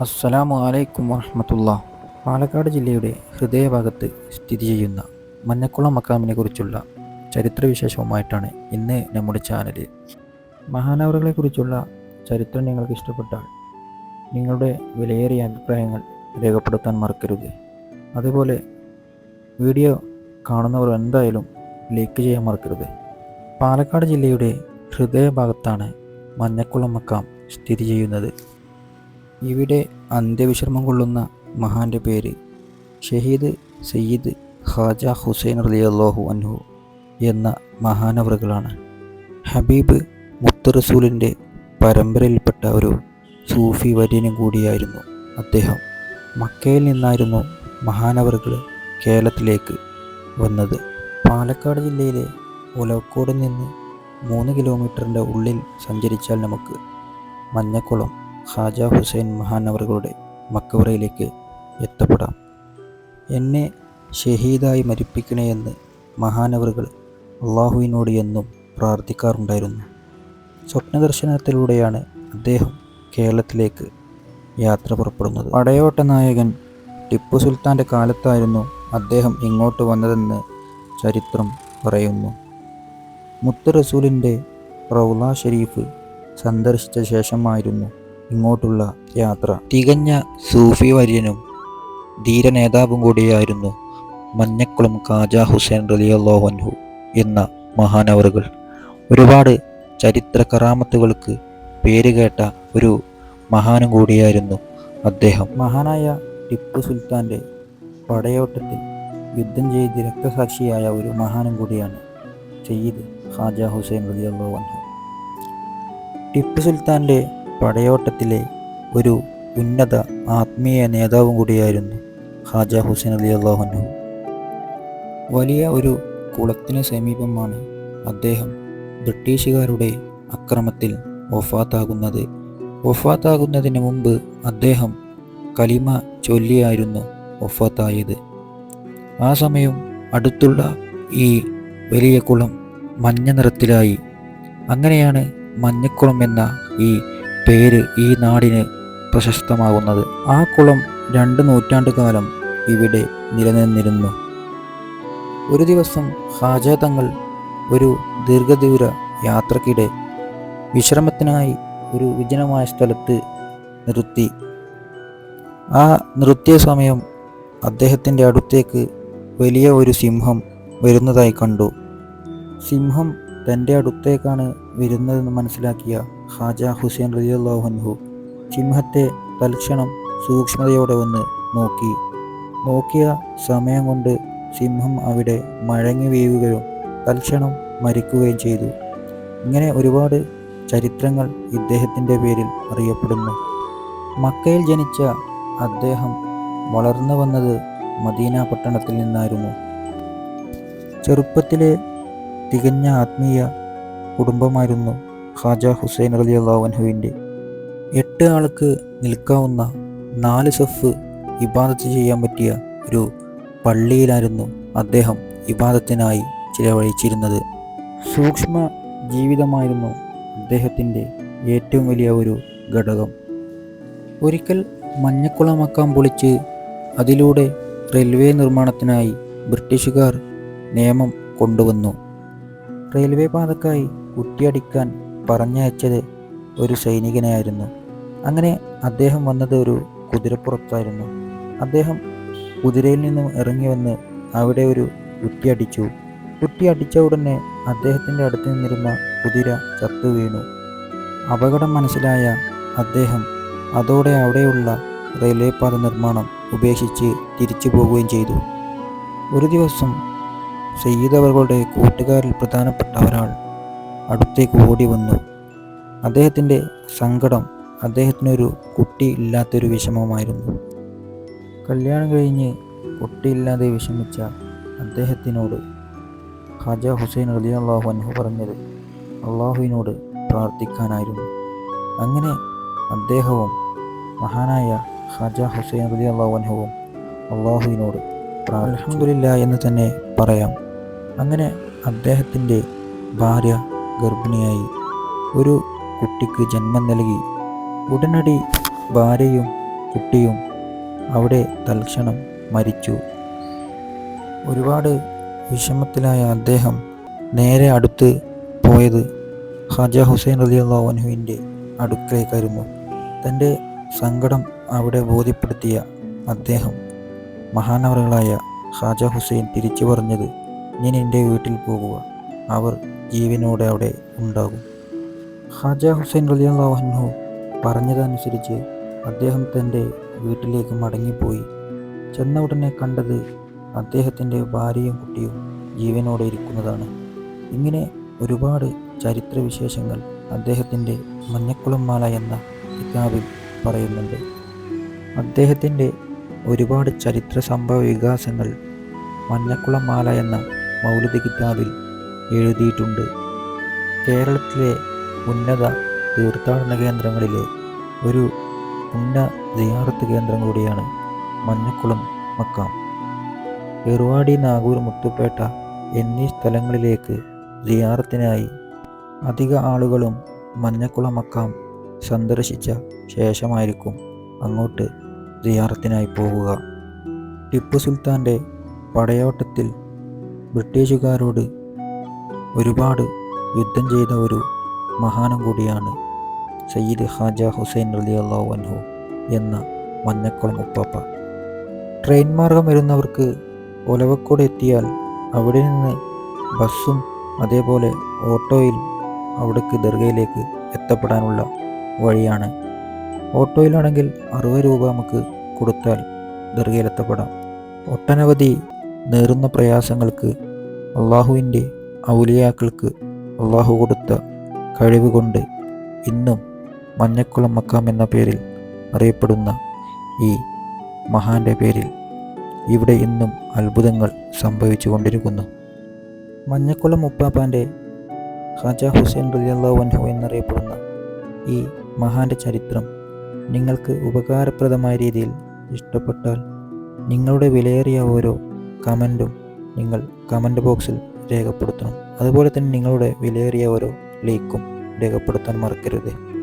അസ്സലാമു അലൈക്കും വറഹമത്തുള്ള. പാലക്കാട് ജില്ലയുടെ ഹൃദയഭാഗത്ത് സ്ഥിതി ചെയ്യുന്ന മഞ്ഞക്കുളം മക്കാമിനെ കുറിച്ചുള്ള ചരിത്രവിശേഷവുമായിട്ടാണ് ഇന്ന് നമ്മുടെ ചാനലിൽ മഹാനവറുകളെക്കുറിച്ചുള്ള ചരിത്രം നിങ്ങൾക്ക് ഇഷ്ടപ്പെട്ടാൽ നിങ്ങളുടെ വിലയേറിയ അഭിപ്രായങ്ങൾ രേഖപ്പെടുത്താൻ മറക്കരുത്. അതുപോലെ വീഡിയോ കാണുന്നവർ എന്തായാലും ലൈക്ക് ചെയ്യാൻ മറക്കരുത്. പാലക്കാട് ജില്ലയുടെ ഹൃദയഭാഗത്താണ് മഞ്ഞക്കുളം മക്കാം സ്ഥിതി ചെയ്യുന്നത്. ഇവിടെ അന്ത്യവിശ്രമം കൊള്ളുന്ന മഹാന്റെ പേര് ഷഹീദ് സയ്യിദ് ഖാജ ഹുസൈൻ റലിയല്ലാഹു അൻഹു എന്ന മഹാനവറുകളാണ്. ഹബീബ് മുത്ത് റസൂലിന്റെ പരമ്പരയിൽപ്പെട്ട ഒരു സൂഫി വര്യനും കൂടിയായിരുന്നു അദ്ദേഹം. മക്കയിൽ നിന്നായിരുന്നു മഹാനവറുകൾ കേരളത്തിലേക്ക് വന്നത്. പാലക്കാട് ജില്ലയിലെ ഒലവക്കോട് നിന്ന് മൂന്ന് കിലോമീറ്ററിന്റെ ഉള്ളിൽ സഞ്ചരിച്ചാൽ നമുക്ക് മഞ്ഞക്കുളം ഖാജ ഹുസൈൻ മഹാനവറുകളുടെ മക്കവറയിലേക്ക് എത്തപ്പെടാം. എന്നെ ഷഹീദായി മരിപ്പിക്കണേ എന്ന് മഹാനവറുകൾ അള്ളാഹുവിനോട് എന്നും പ്രാർത്ഥിക്കാറുണ്ടായിരുന്നു. സ്വപ്നദർശനത്തിലൂടെയാണ് അദ്ദേഹം കേരളത്തിലേക്ക് യാത്ര പുറപ്പെടുന്നത്. പടയോട്ട നായകൻ ടിപ്പു സുൽത്താന്റെ കാലത്തായിരുന്നു അദ്ദേഹം ഇങ്ങോട്ട് വന്നതെന്ന് ചരിത്രം പറയുന്നു. മുത്ത് റസൂലിന്റെ റൗല ഷെരീഫ് സന്ദർശിച്ച ശേഷമായിരുന്നു ഇങ്ങോട്ടുള്ള യാത്ര. തികഞ്ഞ സൂഫി വര്യനും ധീരനേതാവും കൂടിയായിരുന്നു മഞ്ഞക്കുളം കാജ ഹുസൈൻ റലിയല്ലോഹൻഹു എന്ന മഹാനവറുകൾ ഒരുപാട് ചരിത്ര കറാമത്തുകൾക്ക് പേരുകേട്ട ഒരു മഹാനും കൂടിയായിരുന്നു അദ്ദേഹം. മഹാനായ ടിപ്പു സുൽത്താന്റെ പടയോട്ടത്തിൽ യുദ്ധം ചെയ്ത് രക്തസാക്ഷിയായ ഒരു മഹാനും കൂടിയാണ് സയ്യിദ് ഖാജ ഹുസൈൻ റലിയല്ലോഹൻഹു ടിപ്പു സുൽത്താന്റെ പടയോട്ടത്തിലെ ഒരു ഉന്നത ആത്മീയ നേതാവും കൂടിയായിരുന്നു ഹാജ ഹുസൈൻ അലി അള്ളാഹുനു വലിയ ഒരു കുളത്തിന് സമീപമാണ് അദ്ദേഹം ബ്രിട്ടീഷുകാരുടെ അക്രമത്തിൽ വഫാത്താകുന്നത്. വഫാത്താകുന്നതിന് മുമ്പ് അദ്ദേഹം കലിമ ചൊല്ലിയായിരുന്നു വഫാത്തായത്. ആ സമയം അടുത്തുള്ള ഈ വലിയ കുളം മഞ്ഞ നിറത്തിലായി. അങ്ങനെയാണ് മഞ്ഞക്കുളം എന്ന ഈ പേര് ഈ നാടിന് പ്രശസ്തമാകുന്നത്. ആ കുളം രണ്ട് നൂറ്റാണ്ട് കാലം ഇവിടെ നിലനിന്നിരുന്നു. ഒരു ദിവസം ഹാജ തങ്ങൾ ഒരു ദീർഘദൂര യാത്രക്കിടെ വിശ്രമത്തിനായി ഒരു വിജനമായ സ്ഥലത്ത് നിർത്തി. ആ നിർത്തിയ സമയം അദ്ദേഹത്തിന്റെ അടുത്തേക്ക് വലിയ ഒരു സിംഹം വരുന്നതായി കണ്ടു. സിംഹം തന്റെ അടുത്തേക്കാണ് വരുന്നതെന്ന് മനസ്സിലാക്കിയ ഹാജ ഹുസൈൻ റലിയല്ലാഹുൻഹു സിംഹത്തെ തൽക്ഷണം സൂക്ഷ്മതയോടെ വന്ന് നോക്കി. നോക്കിയ സമയം കൊണ്ട് സിംഹം അവിടെ മഴങ്ങി വീഴുകയും തൽക്ഷണം മരിക്കുകയും ചെയ്തു. ഇങ്ങനെ ഒരുപാട് ചരിത്രങ്ങൾ ഇദ്ദേഹത്തിന്റെ പേരിൽ അറിയപ്പെടുന്നു. മക്കയിൽ ജനിച്ച അദ്ദേഹം വളർന്നു വന്നത് മദീന പട്ടണത്തിൽ നിന്നായിരുന്നു. ചെറുപ്പത്തിലെ തികഞ്ഞ ആത്മീയ കുടുംബമായിരുന്നു ഖാജ ഹുസൈൻ അലി അള്ളാഹുവിന്റെ എട്ട് ആൾക്ക് നിൽക്കാവുന്ന നാല് സഫ് ഇബാദത്ത് ചെയ്യാൻ പറ്റിയ ഒരു പള്ളിയിലായിരുന്നു അദ്ദേഹം ഇബാദത്തിനായി ചിലവഴിച്ചിരുന്നത്. സൂക്ഷ്മ ജീവിതമായിരുന്നു അദ്ദേഹത്തിന്റെ ഏറ്റവും വലിയ ഒരു ഘടകം. ഒരിക്കൽ മഞ്ഞക്കുളമക്കാൻ പൊളിച്ച് അതിലൂടെ റെയിൽവേ നിർമ്മാണത്തിനായി ബ്രിട്ടീഷുകാർ നിയമം കൊണ്ടുവന്നു. റെയിൽവേ പാതക്കായി കുറ്റിയടിക്കാൻ പറഞ്ഞയച്ചത് ഒരു സൈനികനെയായിരുന്നു അങ്ങനെ അദ്ദേഹം വന്നത് ഒരു കുതിരപ്പുറത്തായിരുന്നു. അദ്ദേഹം കുതിരയിൽ നിന്നും ഇറങ്ങി വന്ന് അവിടെ ഒരു കുട്ടിയടിച്ചു കുട്ടി അടിച്ച ഉടനെ അദ്ദേഹത്തിന്റെ അടുത്ത് നിന്നിരുന്ന കുതിര ചത്തു വീണു. അപകടം മനസ്സിലായ അദ്ദേഹം അതോടെ അവിടെയുള്ള റെയിൽവേ പാത നിർമ്മാണം ഉപേക്ഷിച്ച് തിരിച്ചു പോകുകയും ചെയ്തു. ഒരു ദിവസം സയ്യിദ് അവരുടെ കൂട്ടുകാരിൽ പ്രധാനപ്പെട്ട ഒരാൾ അടുത്തേക്ക് ഓടി വന്നു. അദ്ദേഹത്തിന്റെ സങ്കടം അദ്ദേഹത്തിനൊരു കുട്ടി ഇല്ലാത്തൊരു വിഷമമായിരുന്നു. കല്യാണം കഴിഞ്ഞ് കുട്ടിയില്ലാതെ വിഷമിച്ച അദ്ദേഹത്തിനോട് ഖാജ ഹുസൈൻ അലി അള്ളാഹു അൻഹു പറഞ്ഞത് അള്ളാഹുവിനോട് പ്രാർത്ഥിക്കാനായിരുന്നു. അങ്ങനെ അദ്ദേഹവും മഹാനായ ഖാജ ഹുസൈൻ അലി അള്ളാഹു അൻഹുവും അള്ളാഹുവിനോട് അലഹമില്ല എന്ന് തന്നെ പറയാം. അങ്ങനെ അദ്ദേഹത്തിന്റെ ഭാര്യ ഗർഭിണിയായി. ഒരു കുട്ടിക്ക് ജന്മം നൽകി. ഉടനടി ഭാര്യയും കുട്ടിയും അവിടെ തൽക്ഷണം മരിച്ചു. ഒരുപാട് വിഷമത്തിലായ അദ്ദേഹം നേരെ അടുത്ത് പോയത് ഹജ ഹുസൈൻ റലി അള്ളാഹുവിന്റെ അടുക്കലേക്കായിരുന്നു. തന്റെ സങ്കടം അവിടെ ബോധ്യപ്പെടുത്തിയ അദ്ദേഹം മഹാനവറുകളായ ഹാജ ഹുസൈൻ തിരിച്ചു പറഞ്ഞത് ഞാൻ എന്റെ വീട്ടിൽ പോകുക. അവർ ജീവനോടെ അവിടെ ഉണ്ടാകും. ഹാജ ഹുസൈൻ റലി അള്ളാഹു പറഞ്ഞതനുസരിച്ച് അദ്ദേഹം തന്റെ വീട്ടിലേക്ക് മടങ്ങിപ്പോയി. ചെന്ന ഉടനെ കണ്ടത് അദ്ദേഹത്തിന്റെ ഭാര്യയും കുട്ടിയും ജീവനോടെ ഇരിക്കുന്നതാണ്. ഇങ്ങനെ ഒരുപാട് ചരിത്രവിശേഷങ്ങൾ അദ്ദേഹത്തിന്റെ മഞ്ഞക്കുളം മാല എന്ന കിതാബിൽ പറയുന്നുണ്ട്. അദ്ദേഹത്തിന്റെ ഒരുപാട് ചരിത്ര സംഭവ വികാസങ്ങൾ മഞ്ഞക്കുളം മാല എന്ന മൗലിക കിതാബിൽ എഴുതിയിട്ടുണ്ട്. കേരളത്തിലെ ഉന്നത തീർത്ഥാടന കേന്ദ്രങ്ങളിലെ ഒരു പുണ്യ കേന്ദ്രം കേന്ദ്രങ്ങളുടെയാണ് മഞ്ഞക്കുളം മക്കാം. എറുവാടി നാഗൂർ മുത്തുപേട്ട എന്നീ സ്ഥലങ്ങളിലേക്ക് ദിയാറത്തിനായി അധിക ആളുകളും മഞ്ഞക്കുളം മക്കാം സന്ദർശിച്ച ശേഷമായിരിക്കും അങ്ങോട്ട് ദിയാറത്തിനായി പോവുക. ടിപ്പു സുൽത്താന്റെ പടയോട്ടത്തിൽ ബ്രിട്ടീഷുകാരോട് ഒരുപാട് യുദ്ധം ചെയ്ത ഒരു മഹാനും കൂടിയാണ് സയ്യിദ് ഹാജ ഹുസൈൻ റലി അള്ളാഹു അൻഹു എന്ന മഞ്ഞക്കുളം ഉപ്പാപ്പ. ട്രെയിൻ മാർഗം വരുന്നവർക്ക് ഒലവക്കോട് എത്തിയാൽ അവിടെ നിന്ന് ബസ്സും അതേപോലെ ഓട്ടോയിൽ അവിടേക്ക് ദർഗയിലേക്ക് എത്തപ്പെടാനുള്ള വഴിയാണ്. ഓട്ടോയിലാണെങ്കിൽ അറുപത് രൂപ നമുക്ക് കൊടുത്താൽ ദർഗയിൽ എത്തപ്പെടാം. ഒട്ടനവധി നേറുന്ന പ്രയാസങ്ങൾക്ക് അള്ളാഹുവിന്റെ ഔലിയാക്കൾക്ക് അള്ളാഹു കൊടുത്ത കഴിവ് കൊണ്ട് ഇന്നും മഞ്ഞക്കുളം മക്കാം എന്ന പേരിൽ അറിയപ്പെടുന്ന ഈ മഹാന്റെ പേരിൽ ഇവിടെ ഇന്നും അത്ഭുതങ്ങൾ സംഭവിച്ചു കൊണ്ടിരിക്കുന്നു. മഞ്ഞക്കുളം ഉപ്പാപ്പാന്റെ ഖാജ ഹുസൈൻ റലിയല്ലാഹു അൻഹു എന്നറിയപ്പെടുന്ന ഈ മഹാന്റെ ചരിത്രം നിങ്ങൾക്ക് ഉപകാരപ്രദമായ രീതിയിൽ ഇഷ്ടപ്പെട്ടാൽ നിങ്ങളുടെ വിലയേറിയ ഓരോ കമന്റും നിങ്ങൾ കമന്റ് ബോക്സിൽ രേഖപ്പെടുത്തണം. അതുപോലെ തന്നെ നിങ്ങളുടെ വിലയേറിയ ഓരോ ലീക്കും രേഖപ്പെടുത്താൻ മറക്കരുത്.